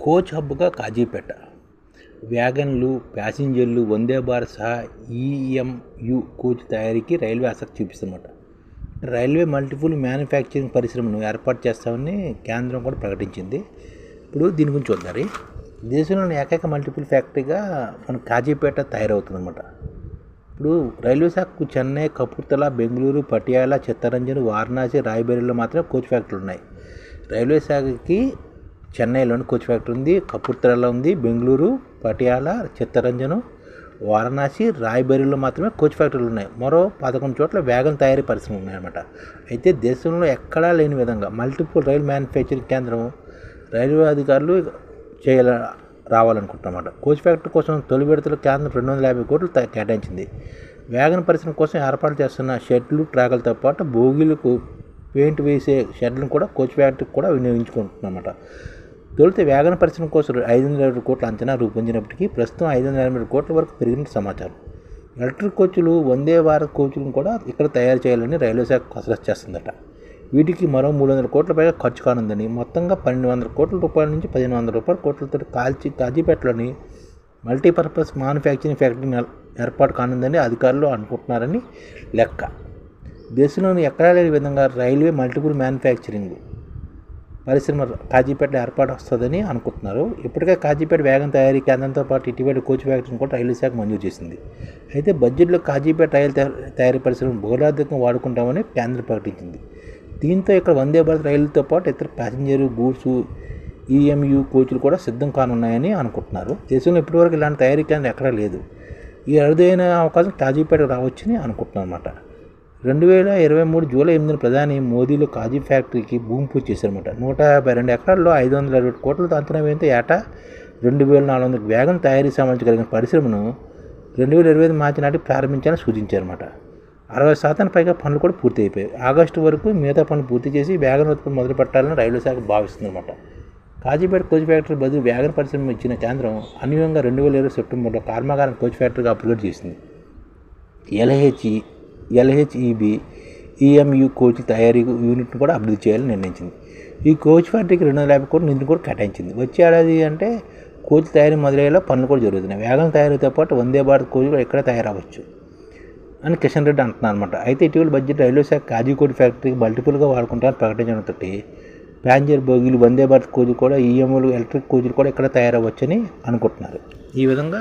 Coach హబ్గా కాజీపేట. వ్యాగన్లు ప్యాసింజర్లు వందే భారత్ సహా EMU coach తయారీకి రైల్వే ఆసక్తి చూపిస్తుందన్నమాట. రైల్వే మల్టిపుల్ మ్యానుఫ్యాక్చరింగ్ పరిశ్రమను ఏర్పాటు చేస్తామని కేంద్రం కూడా ప్రకటించింది. ఇప్పుడు దీని గురించి చూద్దారి దేశంలోని ఏకైక మల్టిపుల్ ఫ్యాక్టరీగా మన కాజీపేట తయారవుతుందన్నమాట. ఇప్పుడు రైల్వే శాఖకు చెన్నై కపూర్తల బెంగళూరు పటియాల చిత్తరంజన్ వారణాసి రాయబరేలీలో మాత్రమే కోచ్ ఫ్యాక్టరీలు ఉన్నాయి. రైల్వే శాఖకి చెన్నైలోని కోచ్ ఫ్యాక్టరీ ఉంది కపూర్తలలో ఉంది బెంగళూరు పటియాల చిత్తరంజను వారణాసి రాయబరేలీలో మాత్రమే కోచ్ ఫ్యాక్టరీలు ఉన్నాయి. మరో పదకొండు చోట్ల వ్యాగన్ తయారీ పరిశ్రమలు ఉన్నాయన్నమాట. అయితే దేశంలో ఎక్కడా లేని విధంగా మల్టిపుల్ రైల్ మ్యానుఫ్యాక్చరింగ్ కేంద్రం రైల్వే అధికారులు చేయాల రావాలనుకుంటున్నమాట కోచ్ ఫ్యాక్టరీ కోసం తొలి విడతలో కేంద్రం రెండు వందల యాభై కోట్లు కేటాయించింది. వ్యాగన్ పరిశ్రమ కోసం ఏర్పాటు చేస్తున్న షెడ్లు ట్రాకులతో పాటు భోగిలకు పెయింట్ వేసే షెడ్లను కూడా కోచ్ ఫ్యాక్టరీకి కూడా వినియోగించుకుంటున్నమాట తొలుత వ్యాగన్ పరిశ్రమ కోసం ఐదు వందల ఇరవై కోట్ల అంచనా రూపొందినప్పటికీ ప్రస్తుతం ఐదు వందల ఎనభై కోట్ల వరకు పెరిగినట్టు సమాచారం. ఎలక్ట్రిక్ కోచ్లు వందే భారత్ కోచ్లను కూడా ఇక్కడ తయారు చేయాలని రైల్వే శాఖ కసరత్తు చేస్తుందట. వీటికి మరో మూడు వందల కోట్ల పైగా ఖర్చు కానుందని మొత్తంగా పన్నెండు వందల కోట్ల రూపాయల నుంచి పదిహేను వందల రూపాయల కోట్లతో కాల్చి కాజీపేటలోని మల్టీపర్పస్ మ్యానుఫ్యాక్చరింగ్ ఫ్యాక్టరీ ఏర్పాటు కానుందని అధికారులు అనుకుంటున్నారని లెక్క. దేశంలోని ఎక్కడా లేని విధంగా రైల్వే మల్టిపుల్ మ్యానుఫ్యాక్చరింగ్ పరిశ్రమ కాజీపేట ఏర్పాటు వస్తుందని అనుకుంటున్నారు. ఇప్పటికే కాజీపేట వేగం తయారీ కేంద్రంతో పాటు ఇటీవల కోచ్ ఫ్యాక్టరీని కూడా రైల్వే శాఖ మంజూరు చేసింది. అయితే బడ్జెట్లో కాజీపేట రైలు తయారీ పరిశ్రమ బహుళాధికంగా వాడుకుంటామని కేంద్రం ప్రకటించింది. దీంతో ఇక్కడ వందే భారత్ రైలుతో పాటు ఇతర ప్యాసింజర్ గూడ్స్ ఈఎంయు కోచ్లు కూడా సిద్ధం కానున్నాయని అనుకుంటున్నారు. దేశంలో ఇప్పటివరకు ఇలాంటి తయారీ కేంద్రం ఎక్కడా లేదు. ఈ అరుదైన అవకాశం కాజీపేట రావచ్చని అనుకుంటున్నాను అనమాట రెండు వేల ఇరవై మూడు జూలై ఎనిమిదిన ప్రధాని మోదీలు కాజీ ఫ్యాక్టరీకి భూమి పూజ చేశారన్నమాట. నూట యాభై రెండు ఎకరాల్లో ఐదు వందల ఇరవై కోట్లతో అంచనా వేయంతో ఏటా రెండు వేల నాలుగు వందల వేగం తయారీ సామర్థ్యం పరిశ్రమను రెండు వేల ఇరవై ఐదు మార్చి నాటికి ప్రారంభించాలని సూచించారన్నమాట. అరవై శాతం పైగా పనులు కూడా పూర్తి అయిపోయాయి. ఆగస్టు వరకు మిగతా పనులు పూర్తి చేసి వ్యాగన్ ఉత్పత్తి మొదలు పెట్టాలని రైల్వే శాఖ భావిస్తుందన్నమాట. కాజీపేట కోచ్ ఫ్యాక్టరీ బదులు వ్యాగన్ పరిశ్రమ ఇచ్చిన కేంద్రం అన్యంగా రెండు వేల ఇరవై సెప్టెంబర్లో కర్మాగారం కోచ్ ఫ్యాక్టరీగా అప్గ్రేడ్ చేసింది. ఎల్హెచ్ఈ ఎల్హెచ్ఈబి ఈఎంయు కోచ్ తయారీ యూనిట్ను కూడా అభివృద్ధి చేయాలని నిర్ణయించింది. ఈ కోచ్ ఫ్యాక్టరీకి రెండు వందల యాభై కోట్లు నిధులు కూడా కేటాయించింది. వచ్చే ఏడాది అంటే కోచ్ తయారీ మొదలయ్యేలా పనులు కూడా జరుగుతున్నాయి. వేగం తయారీతో పాటు వందే భారత్ కోచ్ కూడా ఇక్కడ తయారవ్వచ్చు అని కిషన్ రెడ్డి అంటున్నారు అనమాట అయితే ఇటీవల బడ్జెట్ రైల్వే శాఖ కాజీకోటి ఫ్యాక్టరీకి మల్టిపుల్గా వాడుకుంటారని ప్రకటించడంతో ప్యాసింజర్ బోగీలు వందే భారత్ కోచ్ కూడా ఈఎంఓలు ఎలక్ట్రిక్ కోచ్లు కూడా ఇక్కడ తయారవ్వచ్చని అనుకుంటున్నారు. ఈ విధంగా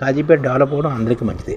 కాజీపేట డెవలప్ అవ్వడం అందరికీ మంచిది.